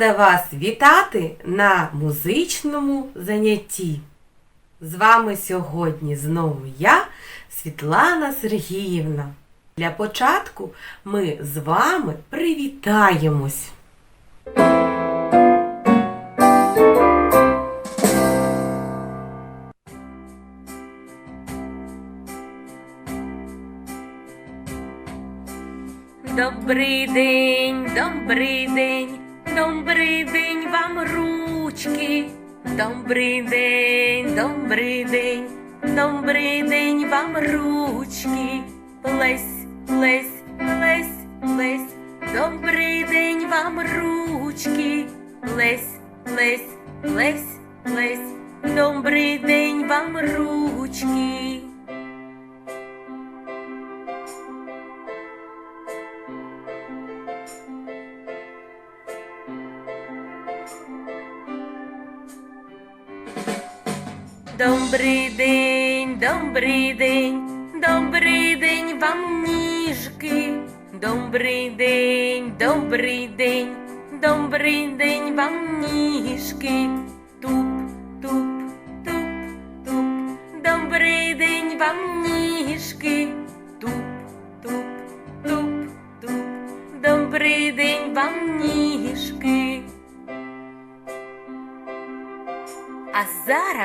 Рада вас вітати на музичному занятті. З вами сьогодні знову я, Світлана Сергіївна. Для початку ми з вами привітаємось. Добрий день, добрий день, добрий день вам ручки. Добрий день, добрий день, добрий день вам ручки. Плесь, плесь, плесь, плесь. Добрий день вам ручки. Плесь, плесь, плесь, плесь. Добрий день вам ручки. Добрий день, добрий день, добрий день вам ніжки. Добрий день, добрий день, добрий день вам ніжки.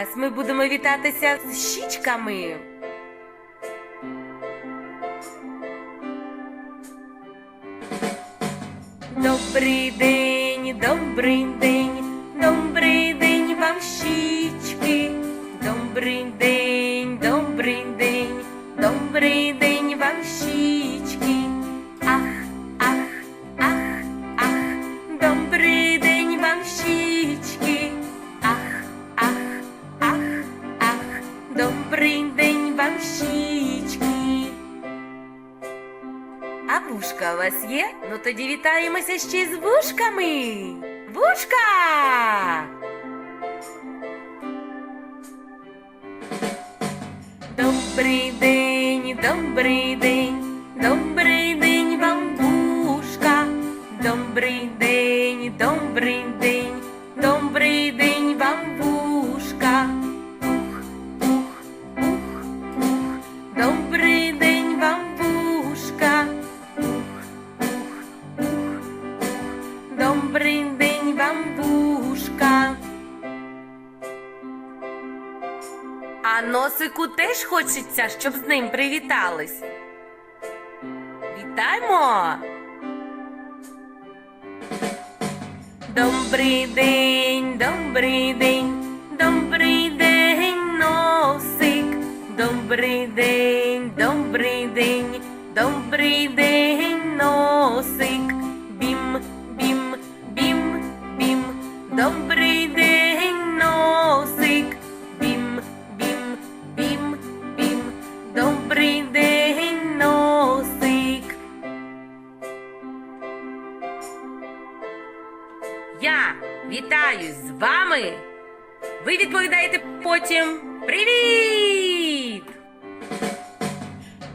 Зараз ми будемо вітатися з щічками. Добрий день, добрий день, вас є? Ну тоді вітаємося ще з вушками. Вушка! Добрий день, добрий день, добрий день вам вушка. Добрий день, добрий день, носику теж хочеться, щоб з ним привітались. Вітаємо! Добрий день, добрий день, добрий день, носик. Добрий день, добрий день, добрий день, носик. Бім, бім, бім, бім. Добрий день, вітаюсь з вами. Ви відповідаєте потім Привіт!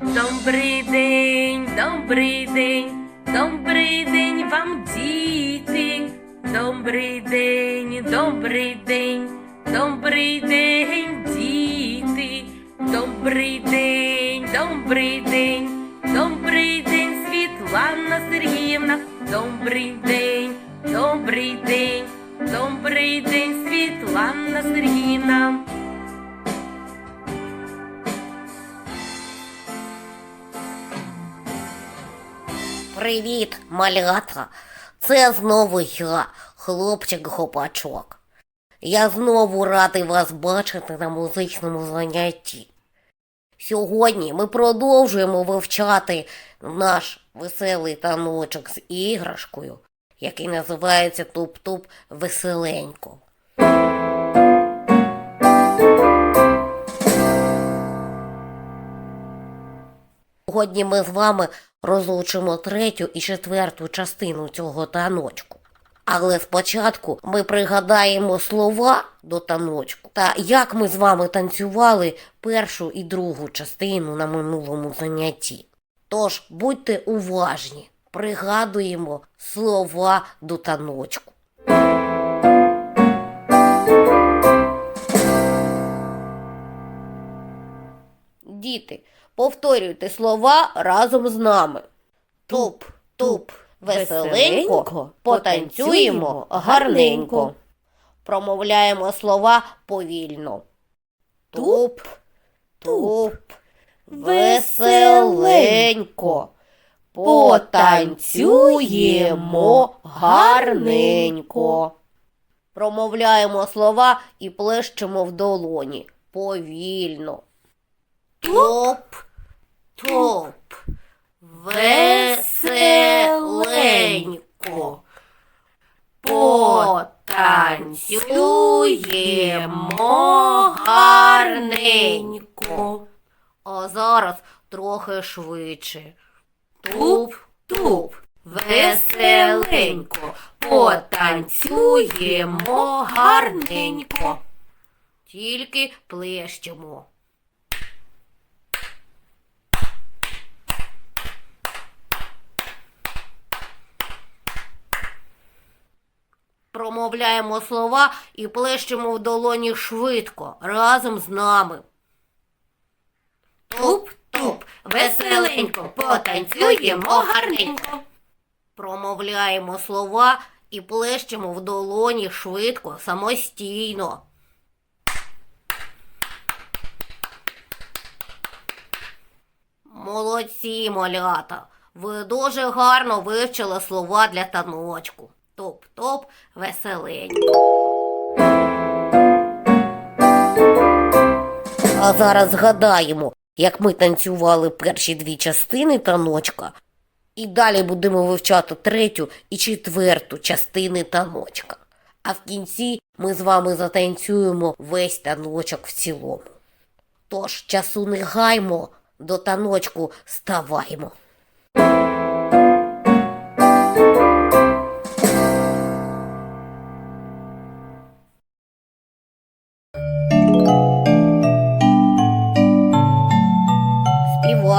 Добрий день, добрий день, добрий день вам, діти. Добрий день, добрий день, добрий день, діти. Добрий день, добрий день, добрий день, Світлана Сергіївна. Добрий день, добрий день, добрий день, Світлана Сергіївна. Привіт, малята. Це знову я, хлопчик Гопачок. Я знову радий вас бачити на музичному занятті. Сьогодні ми продовжуємо вивчати наш веселий таночок з іграшкою, який називається Туп-Туп Веселенько. Сьогодні ми з вами розлучимо третю і четверту частину цього таночку. Але спочатку ми пригадаємо слова до таночку та як ми з вами танцювали першу і другу частину на минулому занятті. Тож будьте уважні. Пригадуємо слова до таночку. Діти, повторюйте слова разом з нами. Туп, туп, веселенько, потанцюємо гарненько. Промовляємо слова повільно. Туп, туп, веселенько. Потанцюємо гарненько. Промовляємо слова і плещемо в долоні повільно. Топ, топ, веселенько. Потанцюємо гарненько. А зараз трохи швидше. Туп, туп, веселенько, потанцюємо гарненько. Тільки плещемо. Промовляємо слова і плещемо в долоні швидко, разом з нами. Туп-туп, веселенько, потанцюємо гарненько. Промовляємо слова і плещемо в долоні швидко, самостійно. Молодці, малята. Ви дуже гарно вивчили слова для таночку. Топ-топ, веселенько. А зараз згадаємо, як ми танцювали перші дві частини таночка, і далі будемо вивчати третю і четверту частини таночка. А в кінці ми з вами затанцюємо весь таночок в цілому. Тож часу не гаймо, до таночку ставаймо.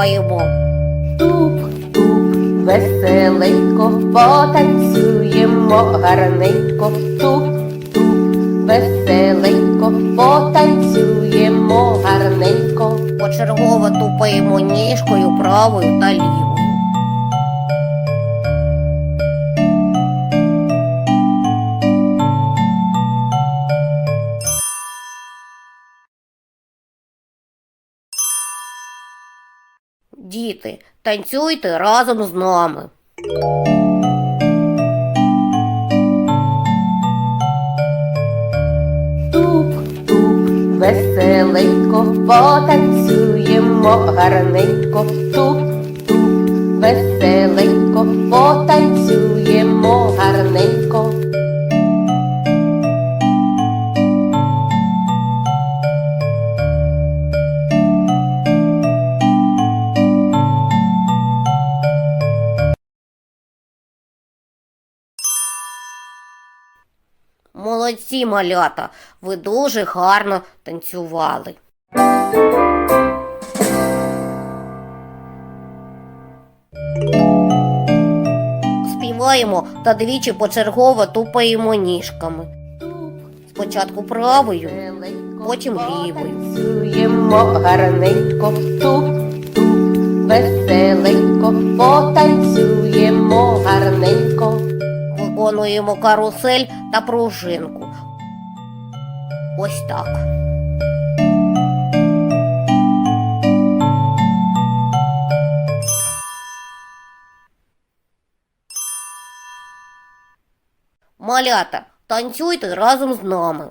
Співаємо. Туп-туп, веселенько, потанцюємо гарненько. Туп-туп, веселенько, потанцюємо гарненько. Почергово тупаємо ніжкою правою та лівою. Діти, танцюйте разом з нами. Туп-туп, веселенько, потанцюємо гарненько. Туп-туп, веселенько, потанцюємо Молодці, малята, ви дуже гарно танцювали. Співаємо та двічі почергово тупаємо ніжками. Спочатку правою, потім лівою. Танцюємо гарненько, туп-туп, веселенько, потанцюємо гарненько. Виконуємо карусель та пружинку. Ось так. Малята, танцюйте разом з нами.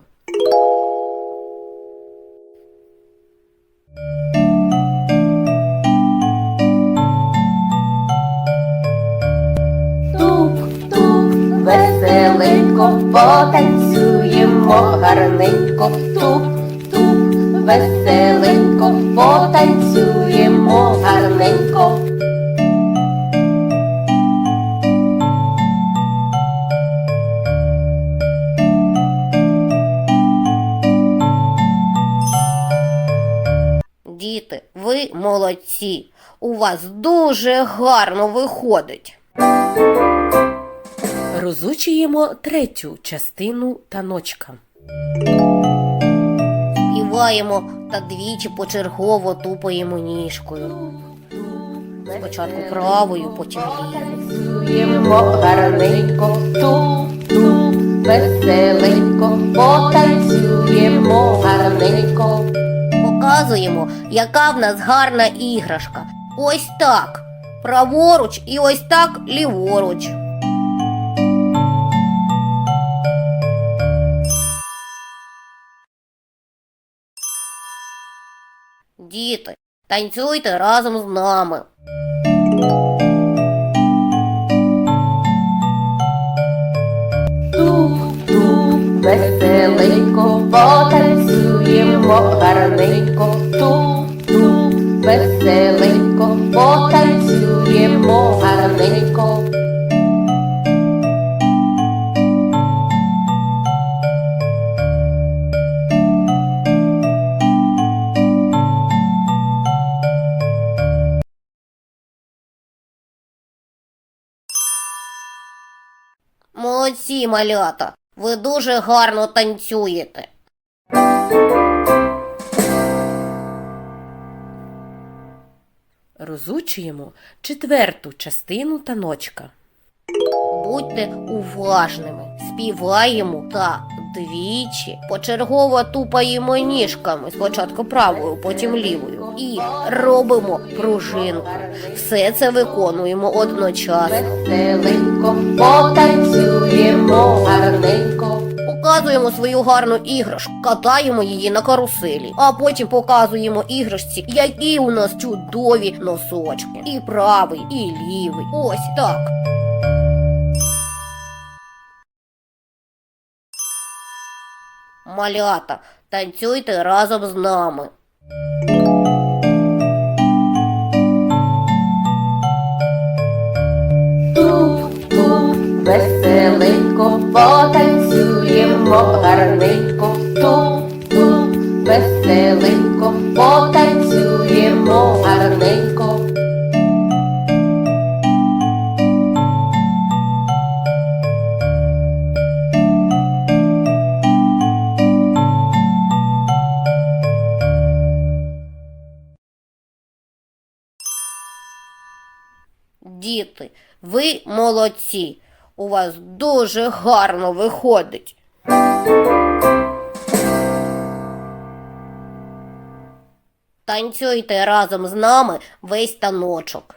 Туп-туп, веселенько, потанцюємо гарненько. Туп-туп, веселенько, потанцюємо гарненько. Діти, ви молодці. У вас дуже гарно виходить. Розучуємо третю частину таночка. Співаємо та двічі почергово тупаємо ніжкою. Спочатку правою, потім лівою. Гарненько, туп-туп, веселенько, потанцюємо гарненько. Показуємо, яка в нас гарна іграшка. Ось так. Праворуч і ось так ліворуч. Діти, танцюйте разом з нами. Туп-туп, веселенько, потанцюємо гарненько, туп-туп, веселенько, потанцюємо гарненько. Молодці, малята. Ви дуже гарно танцюєте. Розучуємо четверту частину таночка. Будьте уважними, співаємо та двічі почергово тупаємо ніжками, спочатку правою, потім лівою, і робимо пружинку. Все це виконуємо одночасно. Веселенько, потанцюємо гарненько. Показуємо свою гарну іграшку, катаємо її на каруселі, а потім показуємо іграшці, які у нас чудові носочки. І правий, і лівий. Ось так. Малята, танцюйте разом з нами. Туп-туп, веселенько, потанцюємо гарненько, туп-туп, веселенько, ви молодці. У вас дуже гарно виходить. Танцюйте разом з нами весь таночок.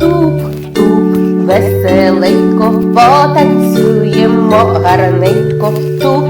Туп-туп, веселенько, потанцюємо гарненько, туп-туп,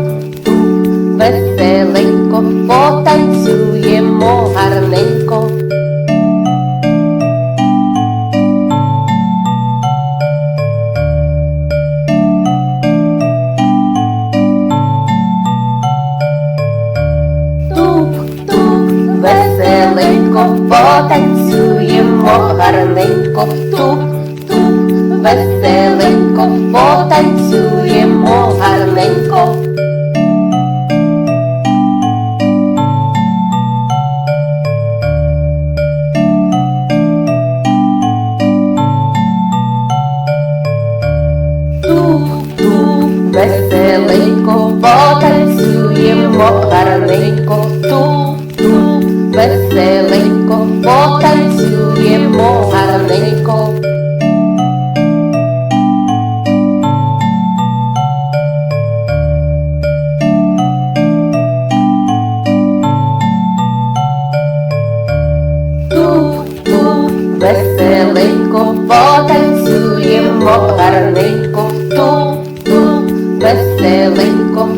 гарненько, туп-туп, веселенько, потанцюємо гарненько. Туп-туп, веселенько, потанцюємо гарненько, туп-туп, веселенько,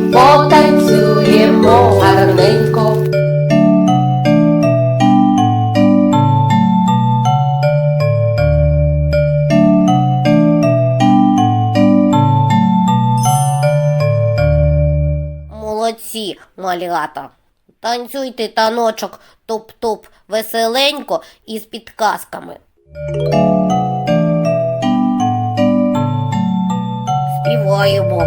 малята. Танцюйте таночок топ-топ веселенько і з підказками. Співаємо.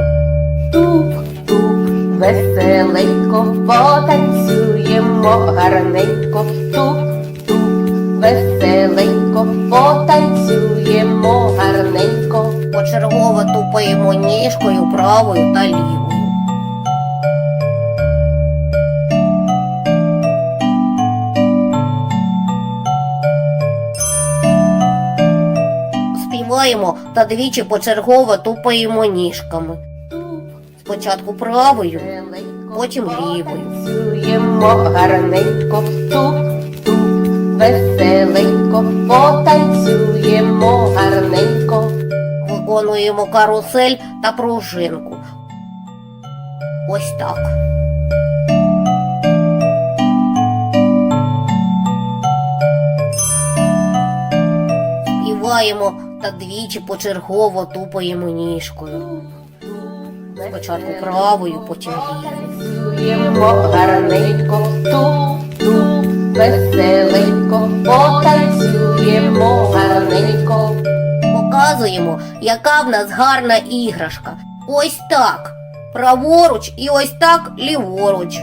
Туп-туп, веселенько, потанцюємо гарненько, туп-туп, веселенько, потанцюємо гарненько. Почергово тупаємо ніжкою правою та лівою. Співаємо та двічі почергово тупаємо ніжками. Спочатку правою, потім лівою. Танцюємо гарненько, туп-туп, веселенько, потанцюємо гарненько. Виконуємо карусель та пружинку. Ось так. Співаємо та двічі почергово тупаємо ніжкою. Спочатку правою, потім лівою. Гарненько, туп-туп, веселенько, потанцюємо гарненько. Показуємо, яка в нас гарна іграшка. Ось так. Праворуч і ось так ліворуч.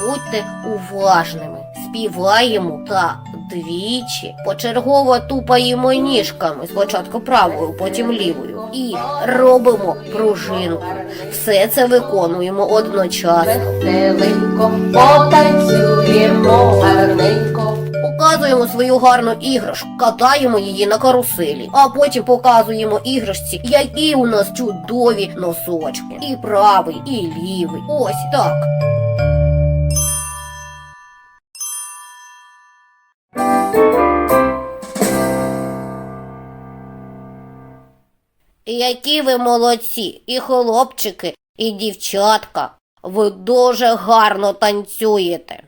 Будьте уважними. Співаємо та двічі почергово тупаємо ніжками, спочатку правою, потім лівою. І робимо пружинку. Все це виконуємо одночасно. Веселенько, потанцюємо гарненько. Показуємо свою гарну іграшку, катаємо її на каруселі, а потім показуємо іграшці, які у нас чудові носочки. І правий, і лівий. Ось так. Які ви молодці, і хлопчики, і дівчатка. Ви дуже гарно танцюєте.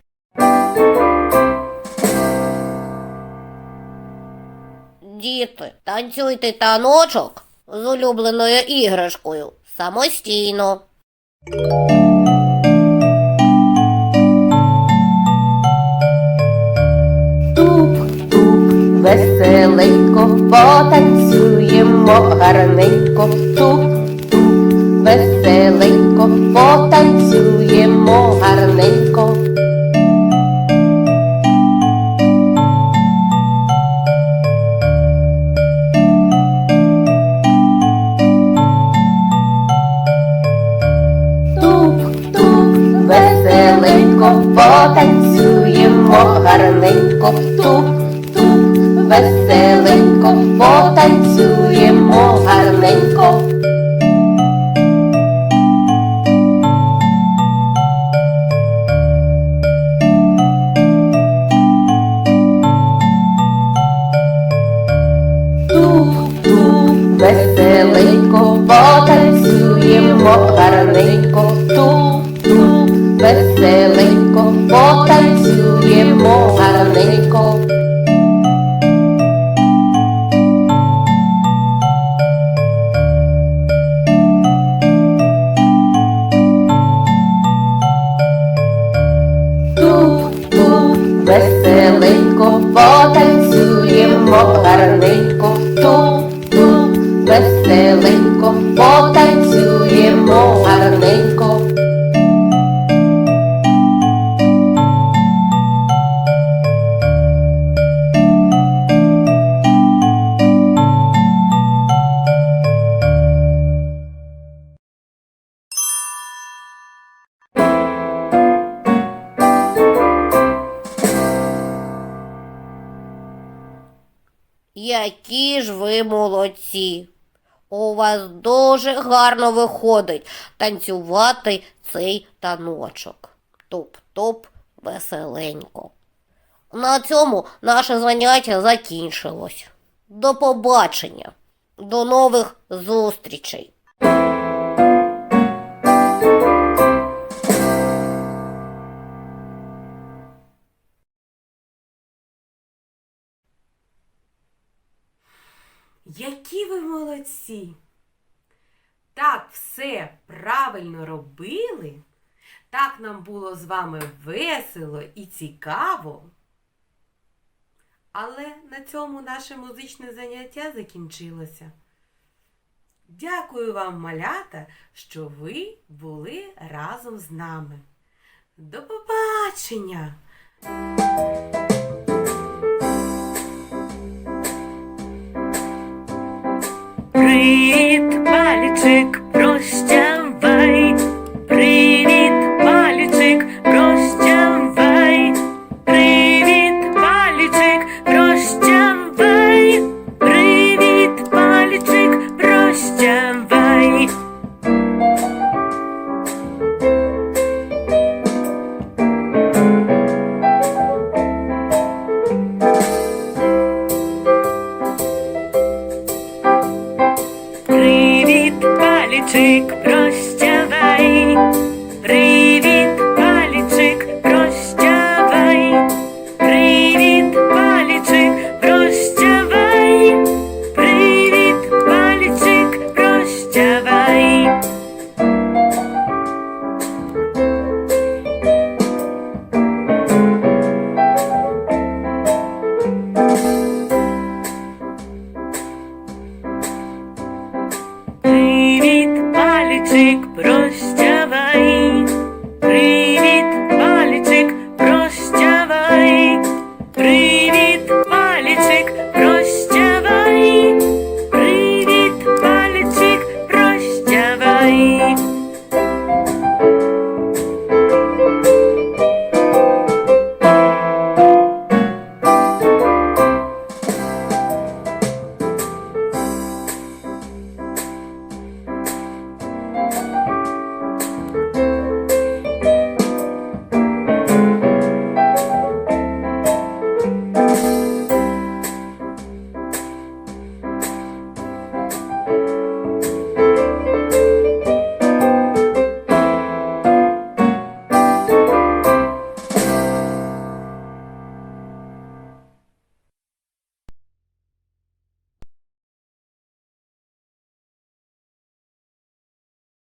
Діти, танцюйте таночок з улюбленою іграшкою самостійно. Туп-туп, веселенько, потанцюємо гарненько, туп-туп, веселенько, потанцюємо гарненько. Туп-туп, веселенько, потанцюємо гарненько, туп-туп, веселенько, потанцюємо веселенько, потанцюємо гарненько. Які ж ви молодці! У вас дуже гарно виходить танцювати цей таночок. Топ-топ веселенько. На цьому наше заняття закінчилось. До побачення, до нових зустрічей. Які ви молодці! Так все правильно робили. Так нам було з вами весело і цікаво. Але на цьому наше музичне заняття закінчилося. Дякую вам, малята, що ви були разом з нами. До побачення! Балічик, балічик.